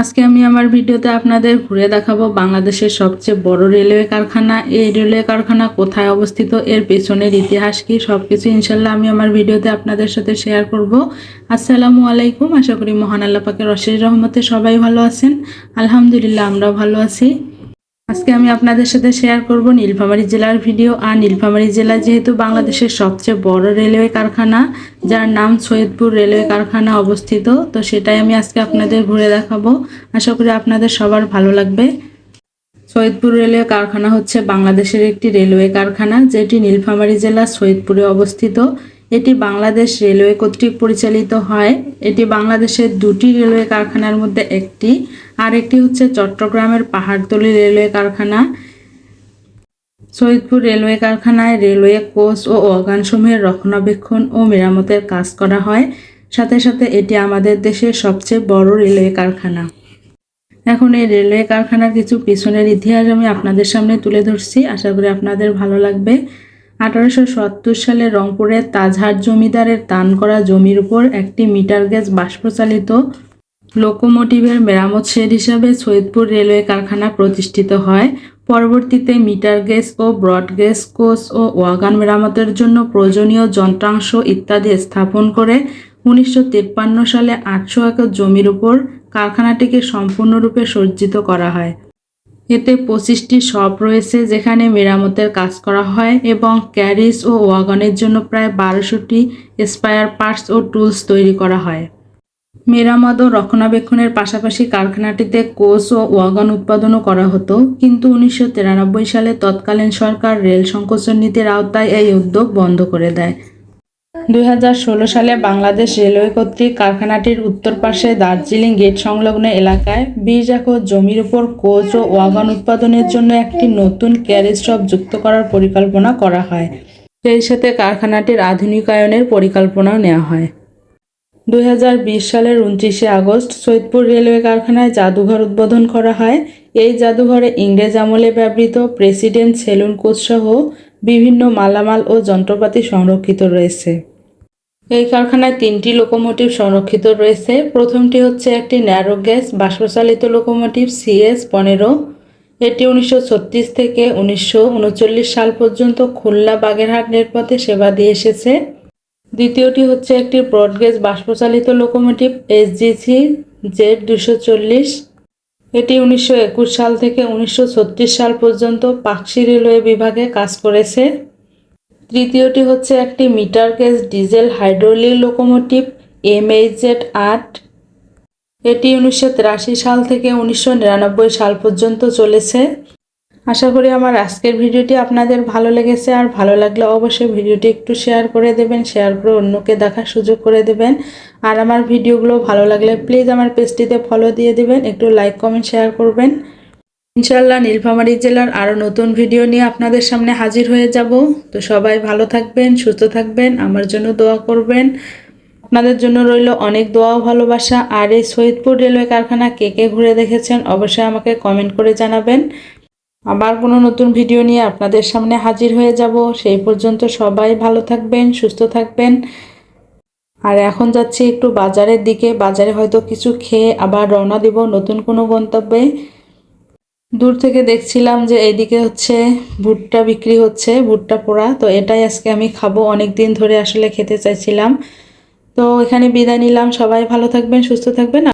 আজকে আমি আমার ভিডিওতে আপনাদের ঘুরে দেখাবো বাংলাদেশের সবচেয়ে বড় রেলওয়ে কারখানা। এই রেলওয়ে কারখানা কোথায় অবস্থিত, এর পেছনের ইতিহাস কি সব কিছু ইনশাল্লাহ আমি আমার ভিডিওতে আপনাদের সাথে শেয়ার করব। আসসালামু আলাইকুম, আশা করি মহান আল্লাপাকে অশেষ রহমতে সবাই ভালো আছেন। আলহামদুলিল্লাহ, আমরাও ভালো আছি। আজকে আমি আপনাদের সাথে শেয়ার করব নীলফামারী জেলার ভিডিও। আর নীলফামারী জেলা যেহেতু বাংলাদেশের সবচেয়ে বড় রেলওয়ে কারখানা, যার নাম সৈয়দপুর রেলওয়ে কারখানা অবস্থিত, তো সেটাই আমি আজকে আপনাদের ঘুরে দেখাবো। আশা করি আপনাদের সবার ভালো লাগবে। সৈয়দপুর রেলওয়ে কারখানা হচ্ছে বাংলাদেশের একটি রেলওয়ে কারখানা, যেটি নীলফামারী জেলার সৈয়দপুরে অবস্থিত। এটি বাংলাদেশ রেলওয়ে কর্তৃক পরিচালিত হয়। এটি বাংলাদেশের দুটি রেলওয়ে কারখানার মধ্যে একটি। আর একটি হচ্ছে চট্টগ্রামের পাহাড়তলি রেলওয়ে কারখানা। সৈয়দপুর রেলওয়ে কারখানায় রেলওয়ে কোচ ও অর্গানসমূহের রক্ষণাবেক্ষণ ও মেরামতের কাজ করা হয়। সাথে সাথে এটি আমাদের দেশের সবচেয়ে বড় রেলওয়ে কারখানা। এখন এই রেলওয়ে কারখানার কিছু পিছনের ইতিহাস আমি আপনাদের সামনে তুলে ধরছি। আশা করি আপনাদের ভালো লাগবে। আঠারোশো সত্তর সালে রংপুরের তাজহাট জমিদারের দান করা জমির উপর একটি মিটার গেজ বাষ্পচালিত লোকোমোটিভের মেরামত শেড হিসাবে সৈয়দপুর রেলওয়ে কারখানা প্রতিষ্ঠিত হয়। পরবর্তীতে মিটার গেজ ও ব্রড গেজ কোচ ও ওয়াগান মেরামতের জন্য প্রয়োজনীয় যন্ত্রাংশ ইত্যাদি স্থাপন করে উনিশশো তিপ্পান্ন সালে আটশো একর জমির উপর কারখানাটিকে সম্পূর্ণরূপে সজ্জিত করা হয়। এতে পঁচিশটি শপ রয়েছে যেখানে মেরামতের কাজ করা হয় এবং ক্যারিজ ও ওয়াগনের জন্য প্রায় বারোশোটি স্পায়ার পার্টস ও টুলস তৈরি করা হয়। মেরামত ও রক্ষণাবেক্ষণের পাশাপাশি কারখানাটিতে কোচ ও ওয়াগন উৎপাদনও করা হতো, কিন্তু উনিশশো তিরানব্বই সালে তৎকালীন সরকার রেল সংকোচন নীতির আওতায় এই উদ্যোগ বন্ধ করে দেয়। দুই হাজার ষোলো সালে বাংলাদেশ রেলওয়ে কর্তৃক কারখানাটির উত্তর পাশে দার্জিলিং গেট সংলগ্ন এলাকায় বিশ একর জমির উপর কোচ ও ওয়াগন উৎপাদনের জন্য একটি নতুন ক্যারেজ শপ যুক্ত করার পরিকল্পনা করা হয়। সেই সাথে কারখানাটির আধুনিকায়নের পরিকল্পনাও নেওয়া হয়। দুই হাজার বিশ সালের উনত্রিশে আগস্ট সৈয়দপুর রেলওয়ে কারখানায় জাদুঘর উদ্বোধন করা হয়। এই জাদুঘরে ইংরেজ আমলে ব্যবহৃত প্রেসিডেন্ট সেলুন কোচ সহ বিভিন্ন মালামাল ও যন্ত্রপাতি সংরক্ষিত রয়েছে। এই কারখানায় তিনটি লোকোমোটিভ সংরক্ষিত রয়েছে। প্রথমটি হচ্ছে একটি ন্যারো গ্যাস বাষ্পচালিত লোকোমোটিভ সিএস পনেরো। এটি উনিশশো ছত্রিশ থেকে উনিশশো উনচল্লিশ সাল পর্যন্ত খুলনা বাগেরহাট রেলপথে সেবা দিয়ে এসেছে। দ্বিতীয়টি হচ্ছে একটি ব্রডগেজ বাষ্পচালিত লোকোমোটিভ এসজিসি জেড দুশো চল্লিশ। এটি উনিশশো একুশ সাল থেকে উনিশশো ছত্রিশ সাল পর্যন্ত পাকশি রেলওয়ে বিভাগে কাজ করেছে। তৃতীয়টি হচ্ছে একটি metre gauge diesel hydraulic locomotive MHZ আট। এটি উনিশশো তিরাশি সাল থেকে উনিশশো নিরানব্বই সাল পর্যন্ত চলেছে। আশা করি আমার আজকের ভিডিওটি আপনাদের ভালো লেগেছে। আর ভালো লাগলে অবশ্যই ভিডিওটি একটু শেয়ার করে দেবেন, শেয়ার করে অন্যকে দেখার সুযোগ করে দেবেন। আর আমার ভিডিওগুলো ভালো লাগলে প্লিজ আমার পেজটিতে ফলো দিয়ে দেবেন, একটু লাইক, কমেন্ট, শেয়ার করবেন। ইনশাল্লাহ নীলফামারী জেলার আরও নতুন ভিডিও নিয়ে আপনাদের সামনে হাজির হয়ে যাব। তো সবাই ভালো থাকবেন, সুস্থ থাকবেন, আমার জন্য দোয়া করবেন। আপনাদের জন্য রইল অনেক দোয়া ভালোবাসা। আর এই সৈয়দপুর রেলওয়ে কারখানা কে কে ঘুরে দেখেছেন অবশ্যই আমাকে কমেন্ট করে জানাবেন। আবার কোনো নতুন ভিডিও নিয়ে আপনাদের সামনে হাজির হয়ে যাব। সেই পর্যন্ত সবাই ভালো থাকবেন, সুস্থ থাকবেন। আর এখন যাচ্ছি একটু বাজারের দিকে। বাজারে হয়তো কিছু খেয়ে আবার রওনা দিব নতুন কোনো গন্তব্যে। দূর থেকে দেখছিলাম যে এইদিকে হচ্ছে ভুট্টা বিক্রি হচ্ছে, ভুট্টা পোড়া। তো এটাই আজকে আমি খাব। অনেক দিন ধরে আসলে খেতে চাইছিলাম। তো এখানে বিদায় নিলাম। সবাই ভালো থাকবেন, সুস্থ থাকবেন।